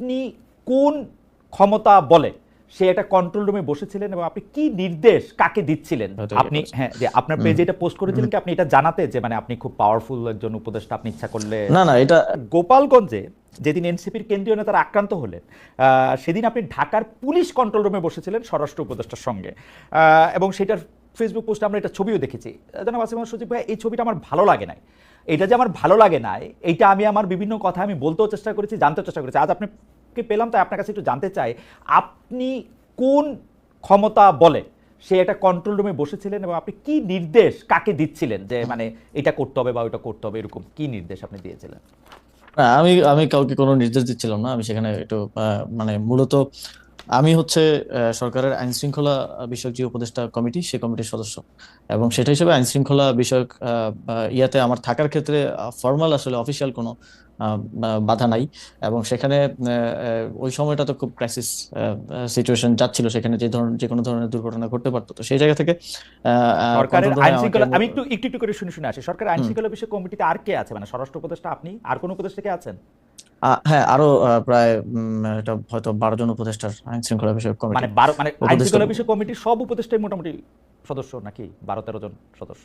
আপনি কোন ক্ষমতা বলে? সে একটা কন্ট্রোল রুমে বসেছিলেন এবং আপনি কি নির্দেশ কাকে দিচ্ছিলেন? ইয়ে আপনি হ্যাঁ যে আপনার পেজে এটা পোস্ট করেছিলেন কি আপনি এটা জানাতে যে মানে আপনি খুব পাওয়ারফুল একজন উপদেষ্টা আপনি ইচ্ছা করলে না না এটা গোপালগঞ্জে যেদিন এনসিপির কেন্দ্রীয় নেতারা আক্রান্ত হলেন আহ, সেদিন আপনি ঢাকার পুলিশ কন্ট্রোল রুমে বসেছিলেন স্বরাষ্ট্র উপদেষ্টার সঙ্গে। এবং সেটার ফেসবুক পোস্টে আমরা এটা ছবিও দেখেছি। জানাব আসিম সচিব ভাই এই ছবিটা আমার ভালো লাগে নাই। এটা যে আমার ভালো লাগে না এইটা আমি আমার বিভিন্ন কথা আমি বলতেও চেষ্টা করেছি, জানতেও চেষ্টা করেছি। আজ আপনাকে পেলাম, তাই আপনার কাছে একটু জানতে চাই, আপনি কোন ক্ষমতা বলে সে একটা কন্ট্রোল রুমে বসেছিলেন এবং আপনি কি নির্দেশ কাকে দিচ্ছিলেন যে মানে এটা করতে হবে বা ওটা করতে হবে, এরকম কি নির্দেশ আপনি দিয়েছিলেন? আমি আমি কাউকে কোনো নির্দেশ দিচ্ছিলাম না। আমি সেখানে একটু মানে মূলত আমি হচ্ছে সরকারের আইন শৃঙ্খলা বিষয়ক যে উপদেষ্টা কমিটি সে কমিটির সদস্য। এবং সেটা হিসেবে আইন শৃঙ্খলা বিষয়ক ইয়াতে আমার থাকার ক্ষেত্রে ফর্মাল আসলে অফিসিয়াল কোনো বাধা নাই। এবং সেখানে ওই সময়টা তো খুব ক্রাইসিস সিচুয়েশন যাচ্ছিল। সেখানে যে ধরনের যে কোনো ধরনের দুর্ঘটনা ঘটতে পারতো। তো সেই জায়গা থেকে সরকারের আইন শৃঙ্খলা আমি একটু একটু করে শুনে শুনে আসি। সরকারের আইন শৃঙ্খলা বিষয়ক কমিটিতে আর কে আছে? মানে স্বরাষ্ট্র উপদেষ্টা আপনি? আর কোন উপদেষ্টা কে আছেন? হ্যাঁ আরও প্রায় উম, এটা হয়তো বারো জন উপদেষ্টার আইন শৃঙ্খলা বিষয়ক কমিটি মানে বারো মানে আইন শৃঙ্খলা বিষয়ক কমিটির সব উপদেষ্টাই মোটামুটি সদস্য নাকি? বারো তেরো জন সদস্য?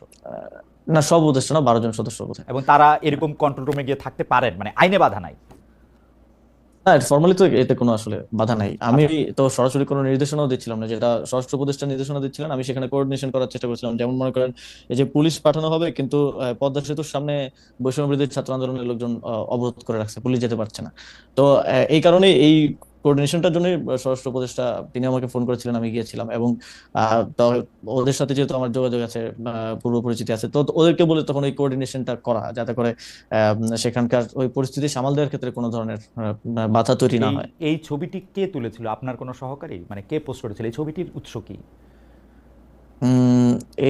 না সব উপদেষ্টা না বারো জন সদস্য এবং তারা এরকম কন্ট্রোল রুমে গিয়ে থাকতে পারেন? মানে আইনে বাধা নাই? না ফর্মালি তো এতে কোনো আসলে বাধা নাই। আমি তো সরাসরি কোনো নির্দেশনাও দিচ্ছিলাম না, যেটা স্বরাষ্ট্র উপদেষ্টা নির্দেশনা দিচ্ছিলেন, আমি সেখানে কোঅর্ডিনেশন করার চেষ্টা করছিলাম। যেমন মনে করেন, এই যে পুলিশ পাঠানো হবে, কিন্তু পদ্মা সেতুর সামনে বৈষম্য বিরোধী ছাত্র আন্দোলনের লোকজন অবরোধ করে রাখছে, পুলিশ যেতে পারছে না। তো এই কারণে এই কোঅর্ডিনেশনটার জন্যই স্বরাষ্ট্র উপদেষ্টা তিনি আমাকে ফোন করেছিলেন আমি গিয়েছিলাম এবং ওদের সাথে যেহেতু আমার যোগাযোগ আছে পূর্ব পরিচিতি আছে তো ওদেরকে বলে তখন ওই কোঅর্ডিনেশনটা করা যাতে করে সেখানকার ওই পরিস্থিতি সামাল দেওয়ার ক্ষেত্রে কোনো ধরনের বাধা তৈরি না হয়। এই ছবিটি কে তুলেছিল? আপনার কোনো সহকারী? মানে কে পোস্ট করেছিল? এই ছবিটির উৎস কি?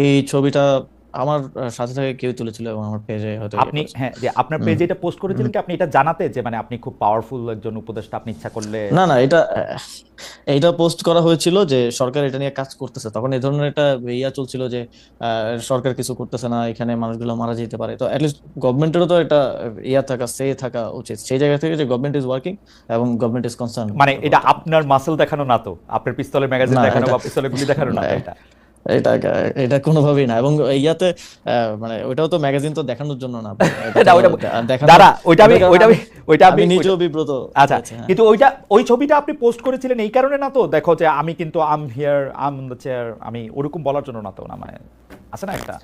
এই ছবিটা আমার সাথে থেকে কেউ তুলেছিল এবং আমার পেজে হয়তো আপনি হ্যাঁ যে আপনার পেজে এটা পোস্ট করেছিলেন কি আপনি এটা জানাতে যে মানে আপনি খুব পাওয়ারফুল একজন উপদেষ্টা আপনি ইচ্ছা করলে না না এটা এইটা পোস্ট করা হয়েছিল যে সরকার এটা নিয়ে কাজ করতেছে। তখন এই ধরনের একটা ইয়া চলছিল যে সরকার কিছু করতেছে না এখানে মানুষগুলো মারা যেতে পারে। তো অ্যাটলিস্ট গভর্নমেন্টেরও তো একটা ইয়া থাকা সে থাকা উচিত। সেই জায়গা থেকে যে গভর্নমেন্ট ইজ ওয়ার্কিং এবং গভর্নমেন্ট ইজ কনসার্ন মানে এটা আপনার মাসল দেখানো না তো? আপনার পিস্তলের ম্যাগাজিন দেখানো এটা- বা পিস্তলের গুলি দেখানো না, এটা? এটা এটা কোনোভাবেই না। এবং ইয়াতে মানে ওইটাও তো ম্যাগাজিন তো দেখানোর জন্য না। এটা ওইটা- আমি- ওইটা আমি- ওইটা আমি- নিজেও বিব্রত আচ্ছা হ্যাঁ। কিন্তু ওইটা ওই ছবিটা আপনি পোস্ট করেছিলেন এই কারণে না তো? দেখো যে আমি কিন্তু I'm here I'm the chair আমি ওরকম বলার জন্য না তো না মানে আছে না একটা?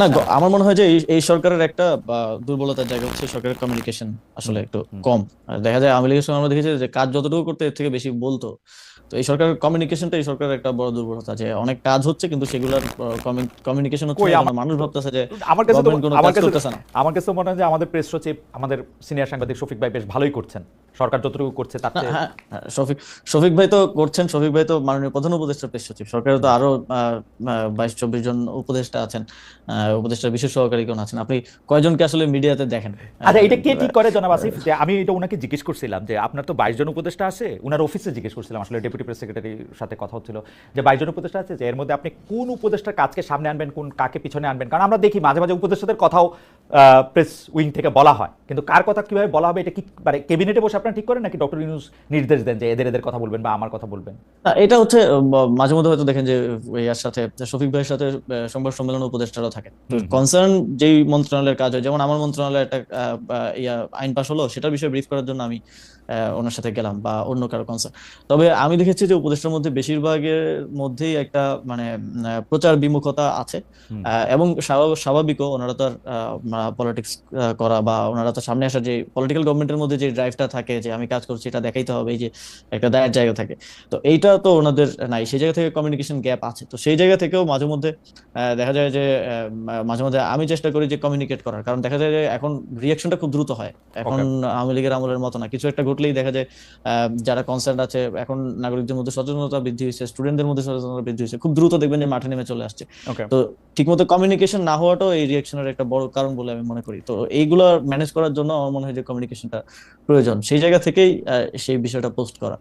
না আমার মনে হয় যে এই- সরকারের একটা দুর্বলতার জায়গা হচ্ছে সরকারের কমিউনিকেশন আসলে একটু কম। দেখা যায় আওয়ামী লীগের সময় আমরা দেখেছি যে কাজ যতটুকু করতে এর থেকে বেশি বলতো। তো এই সরকারের কমিউনিকেশনটা এই সরকারের একটা বড় দুর্বলতা যে অনেক কাজ হচ্ছে কিন্তু সেগুলোর কমিউনিকেশন হচ্ছে মানুষ ভাবতেছে যে আমার কাছে আমার কাছে আমার কাছে মনে হয় যে আমাদের প্রেস সচিব আমাদের সিনিয়র সাংবাদিক শফিক ভাই বেশ ভালোই করছেন। সরকার যতটুকু করছে চেয়ে- হ্যাঁ হ্যাঁ, শফিক শফিক ভাই তো করছেন শফিক ভাই তো মাননীয় প্রধান উপদেষ্টা প্রেস সচিব। সরকারের তো আরও বাইশ চব্বিশ জন উপদেষ্টা আছেন আহ, উপদেষ্টার বিশেষ সহকারী কোন আছেন। আপনি কয়জনকে আসলে মিডিয়াতে দেখেন? আচ্ছা এটা কে ঠিক করে জনাব আসিফ? যে আমি এটা ওনাকে জিজ্ঞেস করছিলাম যে আপনার তো বাইশ জন উপদেষ্টা আছে ওনার অফিসে জিজ্ঞেস করছিলাম আসলে ডেপুটি প্রেস সেক্রেটারির সাথে কথা হচ্ছিল যে বাইশ জন উপদেষ্টা আছে যে এর মধ্যে আপনি কোন উপদেষ্টার কাজকে সামনে আনবেন কোন কাকে পিছনে আনবেন? কারণ আমরা দেখি মাঝে মাঝে উপদেষ্টাদের কথাও প্রেস উইং থেকে বলা হয়। কিন্তু কার কথা কীভাবে বলা হবে এটা কি মানে ক্যাবিনেটে বসে আপনারা ঠিক করেন নাকি ডক্টর ইউনুস নির্দেশ দেন যে এদের এদের কথা বলবেন বা আমার কথা বলবেন? এটা হচ্ছে মাঝে মধ্যে হয়তো দেখেন যে ইয়ার সাথে শফিক ভাইয়ের সাথে সংবাদ সম্মেলন উপদেষ্টারাও থাকেন। কনসার্ন যেই মন্ত্রণালয়ের কাজ হয় যেমন আমার মন্ত্রণালয়ে একটা ইয়া আইন পাশ হলো সেটার বিষয়ে ব্রিফ করার জন্য আমি ওনার সাথে গেলাম বা অন্য কারও কনসার্ন তবে আমি দেখেছি যে উপদেষ্টার মধ্যে বেশিরভাগের মধ্যেই একটা মানে প্রচার বিমুখতা আছে। এবং স্বাভাব- স্বাভাবিকও ওনারা তো আর পলিটিক্স করা বা ওনারা তো সামনে আসা যে পলিটিক্যাল গভর্নমেন্টের মধ্যে যে ড্রাইভটা থাকে যে আমি কাজ করছি এটা দেখাইতে হবে এই যে একটা দায়ের জায়গা থাকে। তো এইটা তো ওনাদের নাই সেই জায়গা থেকে কমিউনিকেশন গ্যাপ আছে। তো সেই জায়গা থেকেও মাঝে মধ্যে দেখা যায় যে মাঝে মধ্যে আমি চেষ্টা করি যে কমিউনিকেট করার। কারণ দেখা যায় যে এখন রিয়াকশনটা খুব দ্রুত হয়। এখন আওয়ামী লীগের আমলের মতো না। কিছু একটা ঘটলেই দেখা যায় যারা কনসার্ন আছে এখন নাগরিকদের মধ্যে সচেতনতা বৃদ্ধি হয়েছে স্টুডেন্টদের মধ্যে সচেতনতা বৃদ্ধি হয়েছে খুব দ্রুত দেখবেন যে মাঠে নেমে চলে আসছে। তো ঠিকমতো কমিউনিকেশন না হওয়াটাও এই রিয়াকশনের একটা বড় কারণ বলে আমি মনে করি। তো এইগুলো ম্যানেজ করার জন্য আমার মনে হয় যে কমিউনিকেশনটা প্রয়োজন। সেই জায়গা থেকেই সেই বিষয়টা পোস্ট করা।